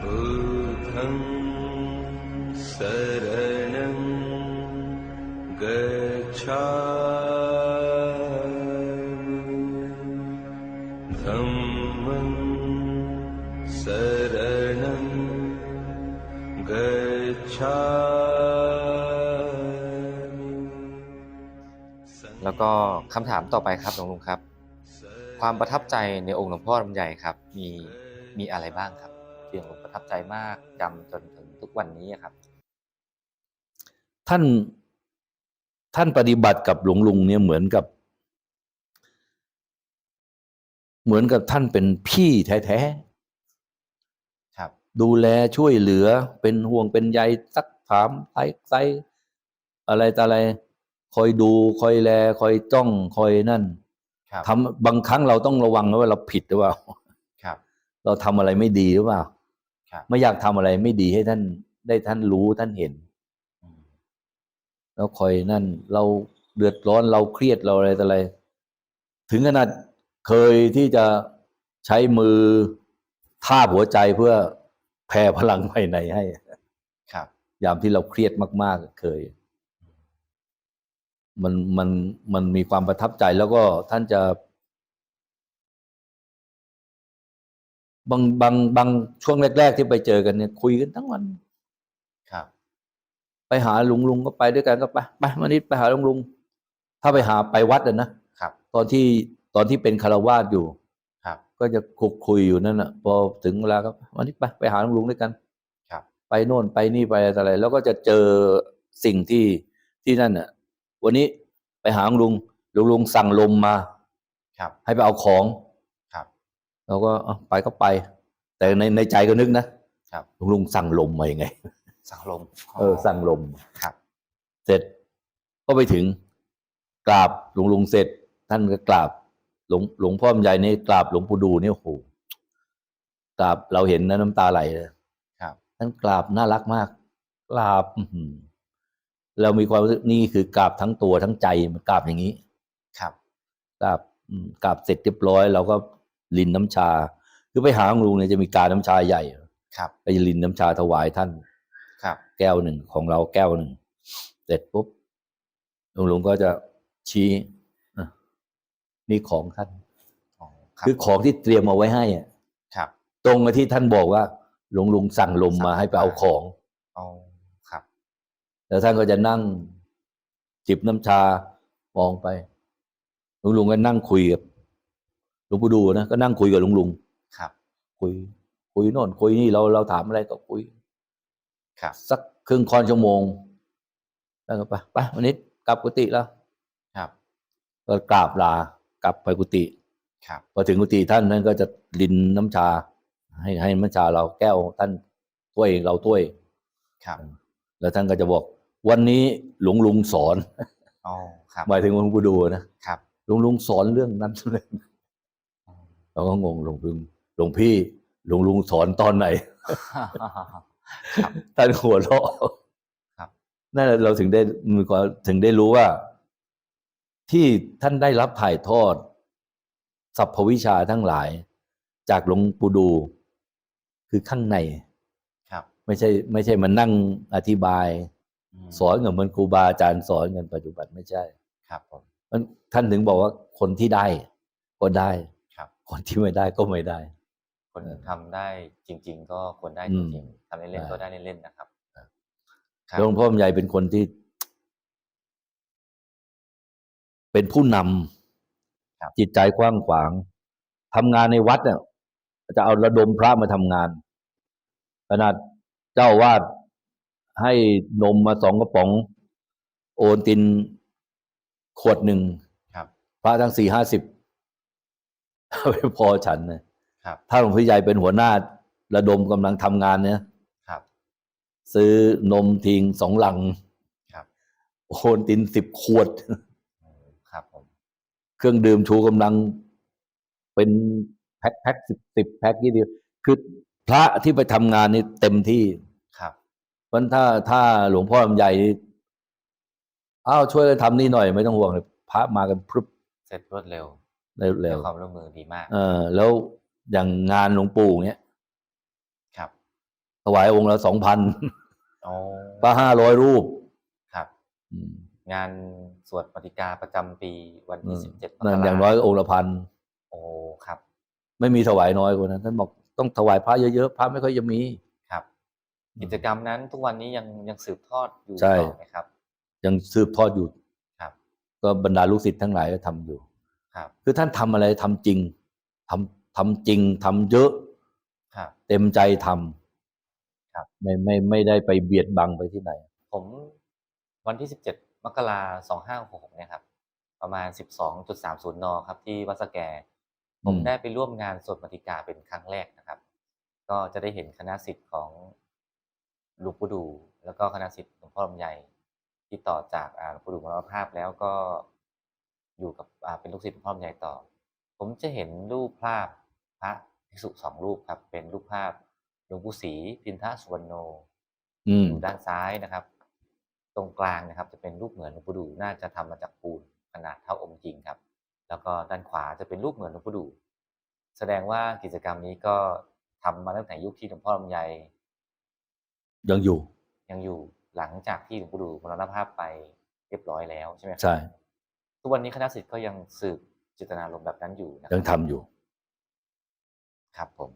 बुद्धं शरणं गच्छामि धम्मं शरणं गच्छामि แล้วก็คำถามต่อไปครับหลวงลุงครับ ความประทับใจในองค์หลวงพ่อลำใหญ่ครับ มีมีอะไรบ้างครับ ที่หลวงลุงประทับใจมากจำจนถึงทุกวันนี้ครับ ท่านท่านปฏิบัติกับหลวงลุงเนี่ยเหมือนกับ เหมือนกับท่านเป็นพี่แท้ครับๆดูแลช่วยเหลือเป็นห่วงเป็นใยซักถามไซไซอะไรต่ออะไร คอยดูคอยแล คอยจ้องคอยนั่นครับทำบางครั้งเราต้องระวังนะว่าเราผิดหรือเปล่าครับเราทำอะไรไม่ดีหรือเปล่าครับ ไม่อยากทำอะไรไม่ดีให้ท่านได้ท่านรู้ท่านเห็นอืมแล้วคอยนั่นเราเดือดร้อนเราเครียดเราอะไรต่ออะไร ถึงขนาดเคยที่จะใช้มือทาบหัวใจเพื่อแผ่พลังภายในให้ ครับ ยามที่เราเครียดมาก ๆ เคย มันมันมันมีความประทับใจแล้วก็ท่านจะ บางบางบางช่วงแรก ๆ ที่ไปเจอกันเนี่ย คุยกันทั้งวัน ครับ ไปหาลุงลุงก็ไปด้วยกันก็ไปไปมานิดไปหาลุงลุงถ้าไปหาไปวัดอะนะครับ ตอนที่ตอนที่เป็นคารวาสอยู่ ครับ ก็จะคุกคุยอยู่นั่นอะ พอถึงเวลาก็วันนี้ไปไปหาลุงลุงด้วยกัน ครับ ไปโน่นไปนี่ไปอะไร แล้วก็จะเจอสิ่งที่ที่นั่นอะ วันนี้ไปหาลุงลุงลุงลุงสั่งลมมา ครับ ให้ไปเอาของครับ เราก็เอาไปก็ไป แต่ในในใจก็นึกนะครับลุงลุงสั่งลมมายังไง สังลมเออสั่งลมครับ เสร็จก็ไปถึงกราบหลวงลุงเสร็จ ท่านก็กราบหลวงหลวงพ่อมใหญ่นี่กราบหลวงปู่ดูเนี่ยโอ้โหกราบเราเห็นนะน้ำตาไหลเลยครับ ท่านกราบน่ารักมาก กราบอื้อหือเรามีความรู้สึกนี่คือกราบทั้งตัวทั้งใจมันกราบอย่างนี้ ครับกราบอืมกราบเสร็จเรียบร้อย เราก็ ลินน้ำชา คือไปหาหลวงลุงเนี่ยจะมีการน้ำชาใหญ่ครับไปลินน้ำชาถวายท่าน ครับ แก้วหนึ่งของเราแก้วหนึ่งเสร็จปุ๊บหลวงลุงก็จะชี้อะนี่ของท่านอ๋อคือของที่เตรียมเอาไว้ให้อะครับ ตรงกับที่ท่านบอกว่าหลวงลุงสั่งลมมาให้ไปเอาของอ๋อครับ แล้วท่านก็จะนั่งจิบน้ำชามองไปหลวงลุงก็นั่งคุยกับหลว งปู่ดูนะก็นั่งคุยกับหลวงลุงครับ คุย คุยโน่นคุยนี่เราเราถามอะไรก็คุย ครับ สักครึ่งคอนชั่วโมง แล้วก็ไปไปวันนี้กลับกุฏิแล้ว ครับก็กราบลากลับไปกุฏิครับพอถึงกุฏิท่านนั้นก็จะลินน้ำชา ให้ให้น้ำชาเราแก้วท่านถ้วยเราถ้วย ครับ แล้วท่านก็จะบอก วันนี้หลวงลุงสอนอ๋อครับหมายถึงหลวงปู่ดูนะครับหลวงลุงสอนเรื่องนั้นเลยอ๋อ เราก็งงหลวงลุงหลวงพี่หลวงลุงสอนตอนไหนครับท่านหัวเราะครับนั่นแหละเราถึงได้มีความถึงได้รู้ว่า ที่ท่านได้รับถ่ายทอดสรรพวิชาทั้งหลาย จากหลวงปู่ดู คือข้างในครับ ไม่ใช่ ไม่ใช่มานั่งอธิบายมสอนเหมือนครูบาอาจารย์สอนกันปัจจุบันไม่ใช่ ครับผมมันท่านถึงบอกว่าคนที่ได้ ก็ได้ ครับคนที่ไม่ได้ก็ไม่ได้ คนทำได้จริง ๆ ก็ควรได้อืจมริงๆทำเล่นๆก็ได้เล่นๆนะครับครับหลวงพ่อใหญ่เป็นคนที่ เป็นผู้นำครับจิตใจกว้างขวางทำงานในวัดเนี่ยจะเอาระดมพระมาทำงาน ขนาดเจ้าอาวาดให้นมมาสองกระป๋อง โอนตินขวดหนึ่งครับพระทั้งสี่ห้าสิบ ไม่พอฉันนะครับถ้าหลวงพี่ใหญ่เป็นหัวหน้าระดมกำลังทำงานเนี่ยครับ ซื้อนมทิ้งสองลัง ครับโอนตินสิบขวดอืมครับผมเครื่องดื่มชูกำลัง เป็นแพ็คแพ็คสิบสิบแพ็คยี่เดียวคือพระที่ไปทำงานนี่เต็มที่ครับเพราะฉะนั้นถ้าถ้าหลวงพ่อลำใหญ่นี่อ้าวช่วยกันทำนี่หน่อย ไม่ต้องห่วงเลยพระมากันพรึบเสร็จรวดเร็ว เร็วให้เร็วความร่วมมือดีมาก เออ แล้วอย่างงานหลวงปู่เนี้ยครับถวายองค์ละสองพันอ๋อพระห้าร้อยรูป ครับอืมงานสวดปฏิกาประจำปีวันที่สิบเจ็ดมกนั่นราอย่างน้อยองค์ละพันโอ้ครับ ไม่มีถวายน้อยกว่านั้นท่านบอกต้องถวายพระเยอะๆพระไม่ค่อยจะมีครับ กิจกรรมนั้นทุกวันนี้ยังยังสืบทอดอยู่ใช่ต่อไหมครับ ยังสืบทอดอยู่ครับ ก็บรรดาลูกศิษย์ทั้งหลายก็ทำอยู่ ครับคือท่านทำอะไรทำจริงทำทำจริงทำเยอะครับเต็มใจทำครับไม่ไม่ไม่ได้ไปเบียดบังไปที่ไหน ผมวันที่สิบเจ็ดมกราสองห้าหกเนี่ยครับ ประมาณสิบสองจุดสามศูนย์นครับ ที่วัดสแก ผมอืมได้ไปร่วมงานสวดปฏิกาเป็นครั้งแรกนะครับ ก็จะได้เห็นคณะสิทธิ์ของหลูกปู่ดู แล้วก็คณะสิทธิ์หลวงพ่อลำไยที่ต่อจากอ่าหลวงปู่ดูมรณภาพแล้วก็ อยู่กับอ่าเป็นลูกศิษย์หลวงพ่อลำไยต่อ ผมจะเห็นรูปภาพพระภิกษุสองรูปครับ เป็นรูปภาพหลวงปู่ศรีพินทสุวรรณโนอืมอยู่ด้านซ้ายนะครับ ตรงกลางนะครับ จะเป็นรูปเหมือนหลวงปู่ดูน่าจะทำมาจากปูนขนาดเท่าองค์จริงครับ แล้วก็ด้านขวาจะเป็นรูปเหมือนหลวงปู่ดู แสดงว่ากิจกรรมนี้ก็ทำมาตั้งแต่ยุคที่หลวงพ่อลำไยยังอยู่ ยังอยู่หลังจากที่หลวงปู่ดูมรณภาพไปเรียบร้อยแล้วใช่ไหมครับใช่ ทุกวันนี้คณะศิษย์ก็ยังสืบเจตนารมณ์แบบนั้นอยู่นะคยัรังทำอยู่ ครับผม